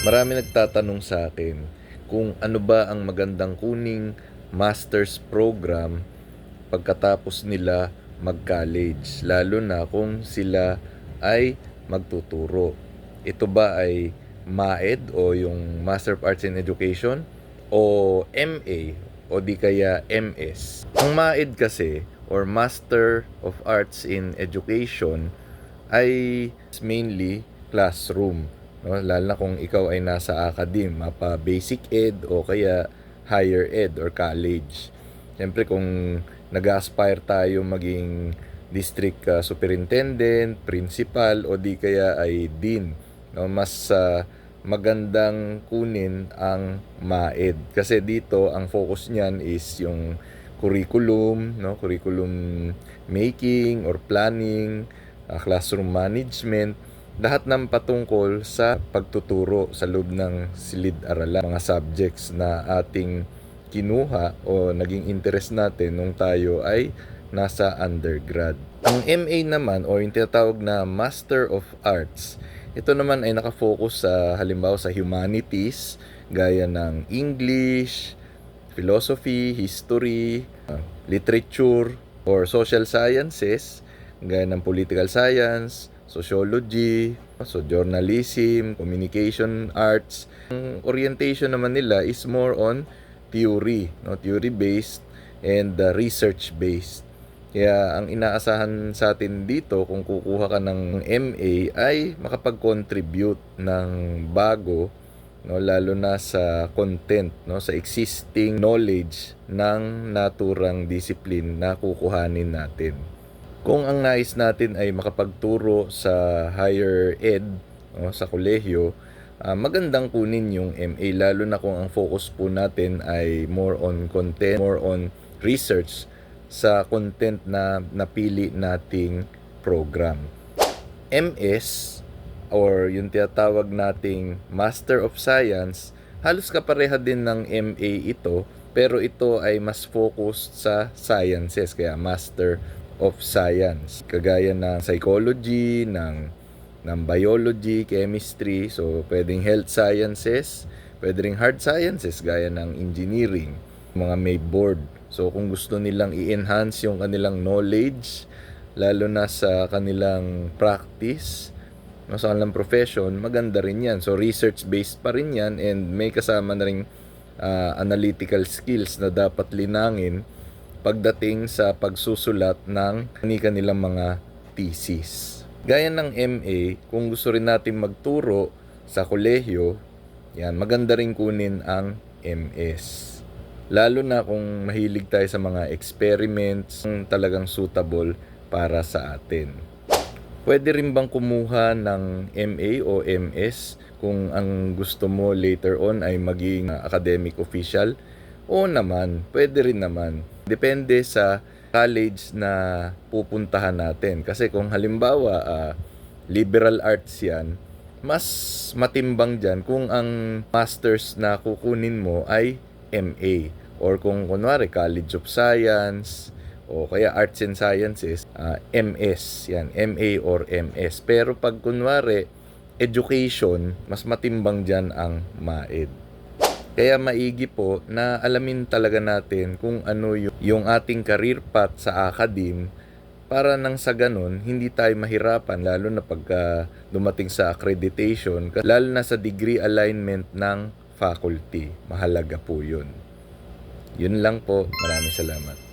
Marami nagtatanong sa akin kung ano ba ang magandang kuning master's program pagkatapos nila mag-college, lalo na kung sila ay magtuturo. Ito ba ay MAED o yung Master of Arts in Education o MA o di kaya MS. Ang MAED kasi or Master of Arts in Education ay mainly classroom. No? Lalo na kung ikaw ay nasa academe, mapa basic ed o kaya higher ed or college. Siyempre kung nag-aspire tayo maging district uh, superintendent, principal o di kaya ay dean, no? mas uh, magandang kunin ang MAED kasi dito ang focus niyan is yung curriculum, no? curriculum making or planning, uh, classroom management, lahat ng patungkol sa pagtuturo sa loob ng silid-aralan, mga subjects na ating kinuha o naging interest natin nung tayo ay nasa undergrad. Ang MA naman o yung tinatawag na Master of Arts, ito naman ay nakafocus sa halimbawa sa humanities, gaya ng English, philosophy, history, literature, or social sciences, gaya ng political science, sociology, so journalism, communication arts. Ang orientation naman nila is more on theory, no? theory-based and uh, research-based. Kaya ang inaasahan sa atin dito kung kukuha ka ng MA ay makapag-contribute ng bago no lalo na sa content no sa existing knowledge ng naturang discipline na kukuhanin natin. Kung ang nais natin ay makapagturo sa higher ed no, sa kolehiyo, ah, magandang kunin yung MA lalo na kung ang focus po natin ay more on content, more on research sa content na napili nating program. MS or yung tinatawag nating Master of Science, halos kapareha din ng MA ito, pero ito ay mas focused sa sciences, kaya Master of Science. Kagaya ng psychology, ng, ng biology, chemistry, so pwedeng health sciences, pwedeng hard sciences, gaya ng engineering, mga may board. So kung gusto nilang i-enhance yung kanilang knowledge, lalo na sa kanilang practice, no, sa kanilang profession, maganda rin yan. So, research-based pa rin yan and may kasama na rin ah, analytical skills na dapat linangin pagdating sa pagsusulat ng kanilang mga thesis. Gaya ng MA, kung gusto rin natin magturo sa kolehiyo, yan, maganda rin kunin ang MS. Lalo na kung mahilig tayo sa mga experiments, talagang suitable para sa atin. Pwede rin bang kumuha ng MA o MS kung ang gusto mo later on ay maging academic official? Oo naman, pwede rin naman. Depende sa college na pupuntahan natin. Kasi kung halimbawa uh, liberal arts yan, mas matimbang dyan kung ang masters na kukunin mo ay MA. Or kung kunwari College of Science, o kaya Arts and Sciences, ah, MS, yan, MA or MS. Pero pag kunwari, education, mas matimbang dyan ang MAED. Kaya maigi po na alamin talaga natin kung ano yung, ating career path sa academe para nang sa ganun, hindi tayo mahirapan lalo na pagka dumating sa accreditation, lalo na sa degree alignment ng faculty. Mahalaga po yun. Yun lang po. Maraming salamat.